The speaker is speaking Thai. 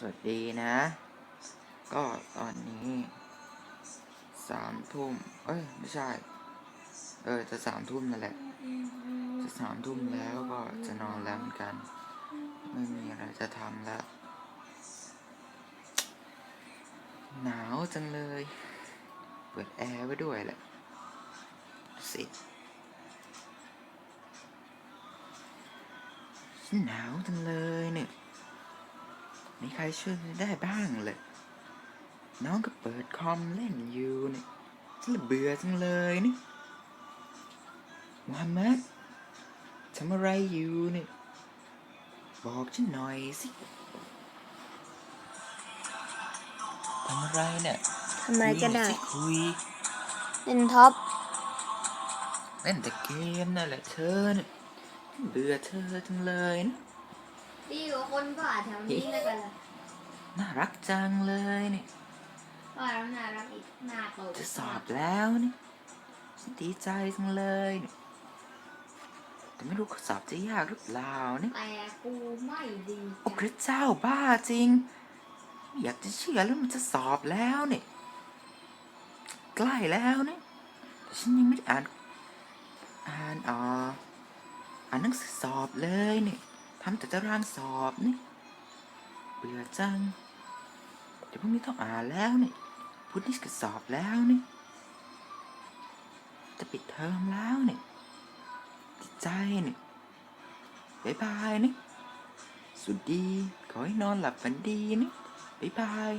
สวัสดีนะ ก็ตอนนี้สามทุ่ม เอ้ย ไม่ใช่ เออ จะสามทุ่มนั่นแหละ จะสามทุ่มแล้วก็จะนอนแล้วเหมือนกัน ไม่มีอะไรจะทำแล้ว หนาวจังเลย เปิดแอร์ไว้ด้วยแหละ สิหนาวจังเลยเนี่ย รช่วยได้บ้างเลย น้องก็เปิดคอมเล่นอยู่เนี่ยฉันละเบื่อจังเลยนี่มูฮัมหมัดทำอะไรอยู่เนี่ยบอกฉันหน่อยสิทำอะไรเนี่ยทำอะไรก็ได้คุยสิคุยเล่นท็อปเล่นแต่เกมนั่นแหละเธอเนี่ยเบื่อเธอจังเลยนะ ดีกว่าคนบ้าแถวนี้แล้วกันล่ะ น่ารักจังเลยเนี่ยว่าแล้วน่ารักอีกหน้าโตจะสอบแล้วนี่ฉันดีใจจังเลยเนี่ยแต่ไม่รู้ข้อสอบจะยากหรือเปล่าเนี่ยแต่กูไม่ดีโอ้พระเจ้าบ้าจริงไม่อยากจะเชื่อแล้วมันจะสอบแล้วเนี่ยใกล้แล้วเนี่ยแต่ฉันยังไม่ได้อ่านอ่านอ่าอ่านหนังสือสอบเลยเนี่ยทำแต่ตารางสอบนี่เบื่อจัง เดี๋ยวพรุ่งนี้ต้องอ่านแล้วเนี่ยพุธนี่ก็สอบแล้วเนี่ยจะปิดเทอมแล้วเนี่ยจิตใจเนี่ยบายบายเนี่ยสุดดี ขอให้นอนหลับฝันดีนะบายบาย